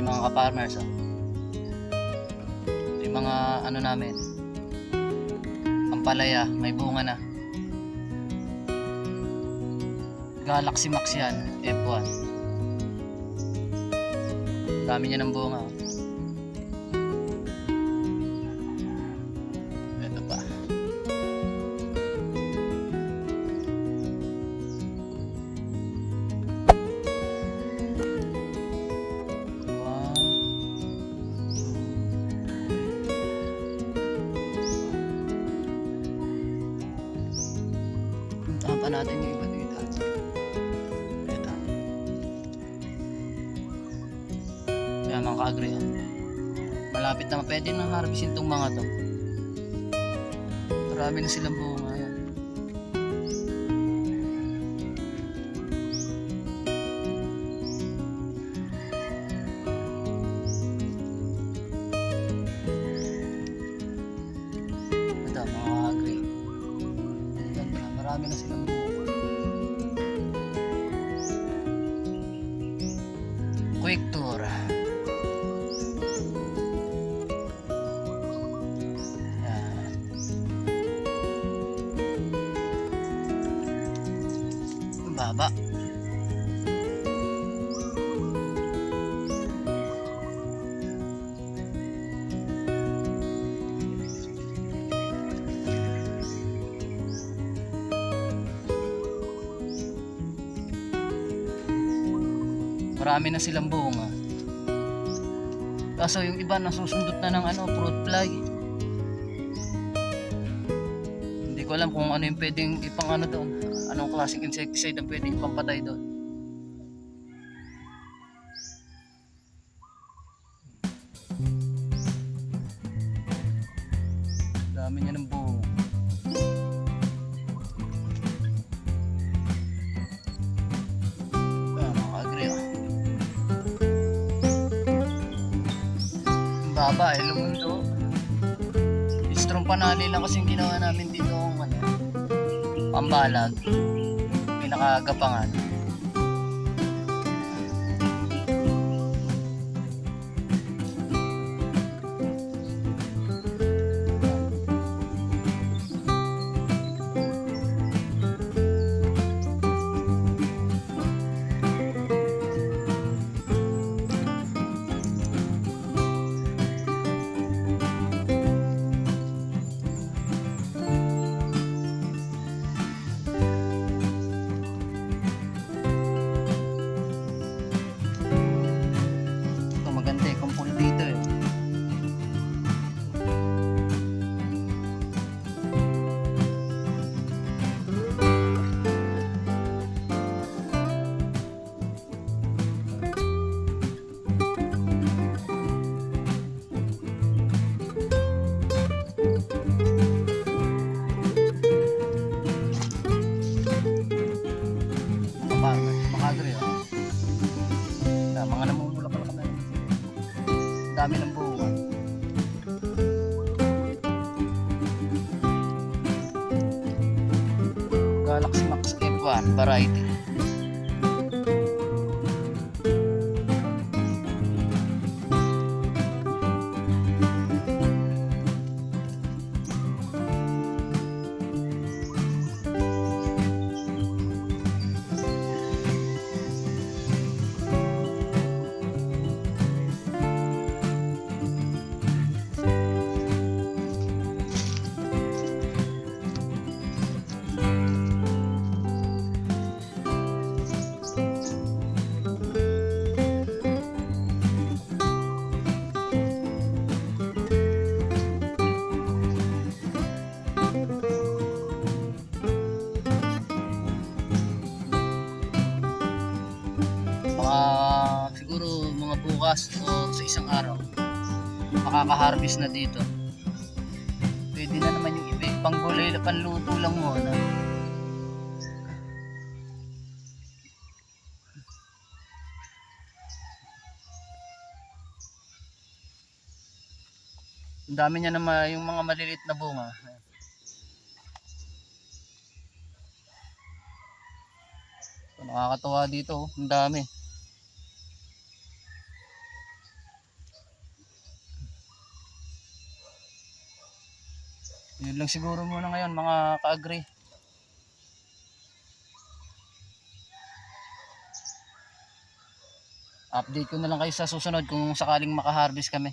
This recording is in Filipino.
yung mga ka-farmers. Oh. Yung mga ano namin. Ampalaya, may bunga na. Galaxy Max yan, F1. Dami niya ng bunga. oh. Pa natin yung iba dito. Ito. Kaya mga ka-agri. Malapit na pwede nang harvestin tong mga to. Marami na silang bunga yan. Quick tour. Baba. Marami na silang bunga. Kaso yung iba nasusundot na ng ano, fruit fly. Hindi ko alam kung ano yung pwedeng ipang ano doon. Anong klaseng insecticide ang pwedeng pampatay doon. Dami niya ng bunga. Baba eh, lumundo. Strong panali lang kasi yung ginawa namin dito ang ano, pambalag. Pinakagapangan. Agri oh. Na, mga namumula pala kami. Dami ng bunga. Galaxy Max F1 variety. Mga bukas o sa isang araw makaka-harvest na dito. Pwede na naman yung iba, pang gulay, panluto lang muna. Ang dami niya naman yung mga maliliit na bunga. So, nakakatuwa dito, oh. ang dami. Yun lang siguro muna ngayon mga ka-agree. Update ko na lang kayo sa susunod kung sakaling makaharvest kami.